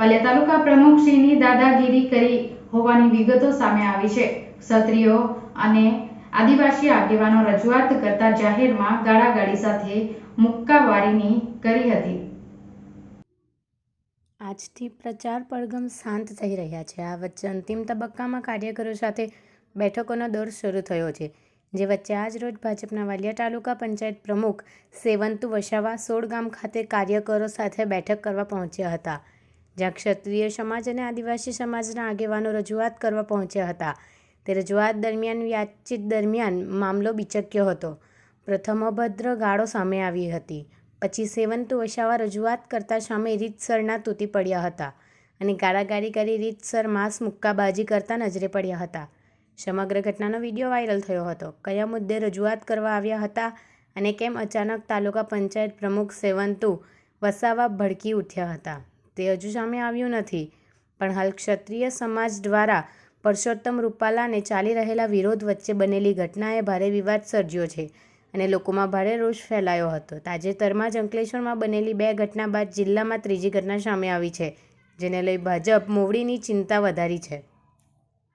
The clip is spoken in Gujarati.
પાલિયા તાલુકા પ્રમુખશ્રીની દાદાગીરી કરી હોવાની વિગતો સામે આવી છે. ક્ષત્રિયો અને આદિવાસી આગેવાનો રજૂઆત કરતા જાહેરમાં ગાળાગાળી સાથે મુક્કાવારીની કરી હતી. આજથી પ્રચાર પડઘમ શાંત થઈ રહ્યા છે. આ વચ્ચે અંતિમ તબક્કામાં કાર્યકરો સાથે બેઠકોનો દોર શરૂ થયો છે, જે વચ્ચે આજ રોજ ભાજપના વાલિયા તાલુકા પંચાયત પ્રમુખ સેવંતુ વસાવા સોળ ગામ ખાતે કાર્યકરો સાથે બેઠક કરવા પહોંચ્યા હતા. જ્યાં ક્ષત્રિય સમાજ અને આદિવાસી સમાજના આગેવાનો રજૂઆત કરવા પહોંચ્યા હતા. તે રજૂઆત દરમિયાન વાતચીત દરમિયાન મામલો બિચક્યો હતો. પ્રથમ અભદ્ર ગાળો સામે આવી હતી. પછી સેવંતુ વસાવા રજૂઆત કરતા સામે રીતસરના તૂટી પડ્યા હતા અને ગાળાગાળી કરી રીતસર માંસ મુક્કાબાજી કરતા નજરે પડ્યા હતા. સમગ્ર ઘટનાનો વીડિયો વાયરલ થયો હતો. કયા મુદ્દે રજૂઆત કરવા આવ્યા હતા અને કેમ અચાનક તાલુકા પંચાયત પ્રમુખ સેવંતુ વસાવા ભડકી ઉઠ્યા હતા? તે હજુ સામે આવ્યું નથી. પણ હાલ ક્ષત્રિય સમાજ દ્વારા પરસોત્તમ રૂપાલાને ચાલી રહેલા વિરોધ વચ્ચે બનેલી ઘટનાએ ભારે વિવાદ સર્જ્યો છે અને લોકોમાં ભારે રોષ ફેલાયો હતો. તાજેતરમાં જ અંકલેશ્વરમાં બનેલી બે ઘટના બાદ જિલ્લામાં ત્રીજી ઘટના સામે આવી છે, જેને લઈ ભાજપ મોવડીની ચિંતા વધારી છે.